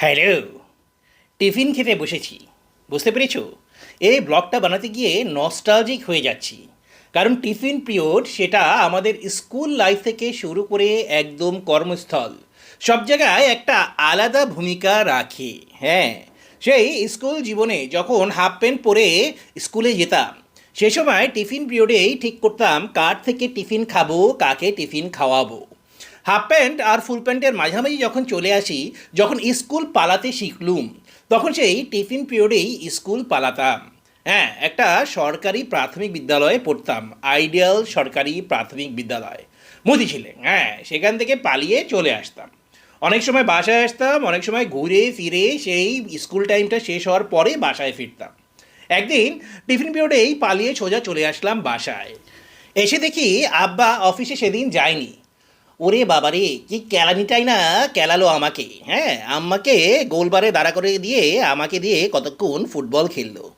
Hello. Tiffin খেতে বসেছি। বুঝতে পেরেছ? এই ব্লগটা বানাতে গিয়ে নস্টালজিক হয়ে যাচ্ছি। কারণ টিফিন পিরিয়ড সেটা আমাদের স্কুল লাইফ থেকে শুরু করে একদম কর্মস্থল। সব জায়গায় একটা আলাদা ভূমিকা রাখে হ্যাঁ। সেই স্কুল জীবনে যখন হাফ প্যান্ট পরে স্কুলে যেতাম, সে সময় টিফিন পিরিয়ডেই ঠিক করতাম কার থেকে টিফিন খাব, কাকে টিফিন খাওয়াবো। হাফ প্যান্ট আর ফুল প্যান্টের মাঝামাঝি যখন চলে আসি, যখন স্কুল পালাতে শিখলুম, তখন সেই টিফিন পিরিয়ডেই স্কুল পালাতাম। হ্যাঁ একটা সরকারি প্রাথমিক বিদ্যালয়ে পড়তাম, আইডিয়াল সরকারি প্রাথমিক বিদ্যালয়। মতিঝিলে হ্যাঁ সেখান থেকে পালিয়ে চলে আসতাম। অনেক সময় বাসায় আসতাম, অনেক সময় ঘুরে ফিরে সেই স্কুল টাইমটা শেষ হওয়ার পরে বাসায় ফিরতাম। একদিন টিফিন পিরিয়ডেই পালিয়ে সোজা চলে আসলাম বাসায়। এসে দেখি আব্বা অফিসে সেদিন যায়নি। ওরে বাবারে, কি কেলানিটাই না কেলালো আমাকে। হ্যাঁ আম্মাকে গোলবারে দাঁড়া করে দিয়ে, আমাকে দিয়ে কতক্ষণ ফুটবল খেললো।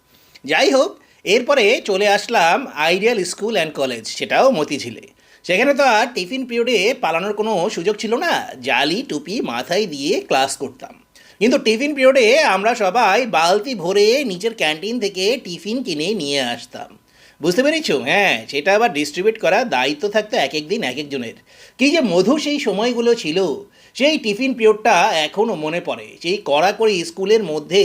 যাই হোক, এরপরে চলে আসলাম আইডিয়াল স্কুল অ্যান্ড কলেজ, সেটাও মতিঝিলে। সেখানে তো আর টিফিন পিরিয়ডে পালানোর কোনো সুযোগ ছিল না, জালি, টুপি মাথায় দিয়ে ক্লাস করতাম। কিন্তু টিফিন পিরিয়ডে আমরা সবাই বালতি ভরে নিচের ক্যান্টিন থেকে টিফিন কিনে নিয়ে আসতাম। বুঝতে পেরেছ? হ্যাঁ সেটা আবার ডিস্ট্রিবিউট করার দায়িত্ব থাকতো এক এক দিন এক একজনের কী যে মধু সেই সময়গুলো ছিল, সেই টিফিন পিরিয়ডটা এখনও মনে পড়ে। সেই কড়াকড়ি স্কুলের মধ্যে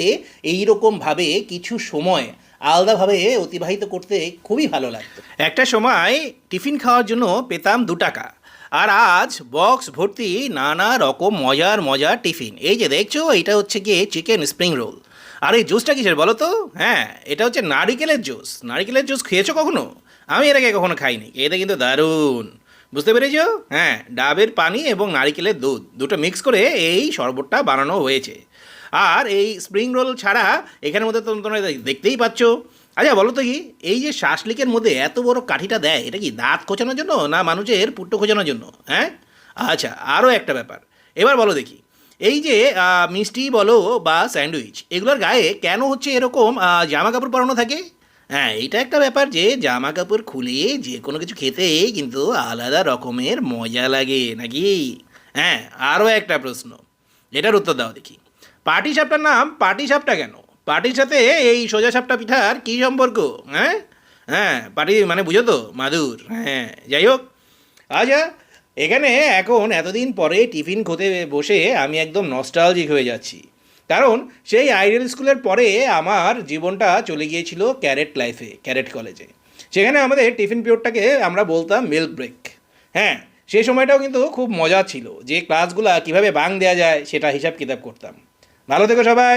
এই রকমভাবে কিছু সময় আলাদাভাবে অতিবাহিত করতে খুবই ভালো লাগতো। একটা সময় টিফিন খাওয়ার জন্য পেতাম দু টাকা, আর আজ বক্স ভর্তি নানা রকম মজার মজার টিফিন। এই যে দেখছ, এটা হচ্ছে গিয়ে চিকেন স্প্রিং রোল। আর এই জুসটা কিসের বলো তো? হ্যাঁ এটা হচ্ছে নারিকেলের জুস। নারিকেলের জুস খেয়েছো কখনো? আমি এর আগে কখনো খাইনি। এটা কিন্তু দারুণ। বুঝতে পেরেছ? হ্যাঁ ডাবের পানি এবং নারিকেলের দুধ দুটো মিক্স করে এই শরবতটা বানানো হয়েছে। আর এই স্প্রিং রোল ছাড়া এখানের মধ্যে তোমরা দেখতেই পাচ্ছ। আচ্ছা বলো তো কি? এই যে শাসলিকের মধ্যে এত বড় কাঠিটা দেয়, এটা কি দাঁত খোঁচানোর জন্য না মানুষের পুট্টো খোঁচানোর জন্য? হ্যাঁ? আচ্ছা আরও একটা ব্যাপার। এবার বলো দেখি। এই যে মিষ্টি বলো বা স্যান্ডউইচ, এগুলোর গায়ে কেন হচ্ছে এরকম জামা কাপড় পরানো থাকে? হ্যাঁ এটা একটা ব্যাপার যে, জামা কাপড় খুলে যে কোনো কিছু খেতে কিন্তু আলাদা রকমের মজা লাগে নাকি? হ্যাঁ আরও একটা প্রশ্ন। এটার উত্তর দাও দেখি। পাটি সাপটার নাম পাটি সাপটা কেন? পাটির সাথে এই সোজা সাপটা পিঠার কী সম্পর্ক? হ্যাঁ? হ্যাঁ পাটি মানে বুঝো তো, মাদুর। হ্যাঁ যাই হোক। আচ্ছা এখানে এখন এতদিন পরে টিফিন খেতে বসে আমি একদম নস্টালজিক হয়ে যাচ্ছি। কারণ সেই আইডিয়াল স্কুলের পরে আমার জীবনটা চলে গিয়েছিল ক্যারেট লাইফে, ক্যারেট কলেজে। সেখানে আমাদের টিফিন পিরিয়ডটাকে আমরা বলতাম মিল্ক ব্রেক হ্যাঁ সেই সময়টাও কিন্তু খুব মজা ছিল। যে ক্লাসগুলো কীভাবে বাং দেওয়া যায় সেটা হিসাব কিতাব করতাম। ভালো থেকো সবাই!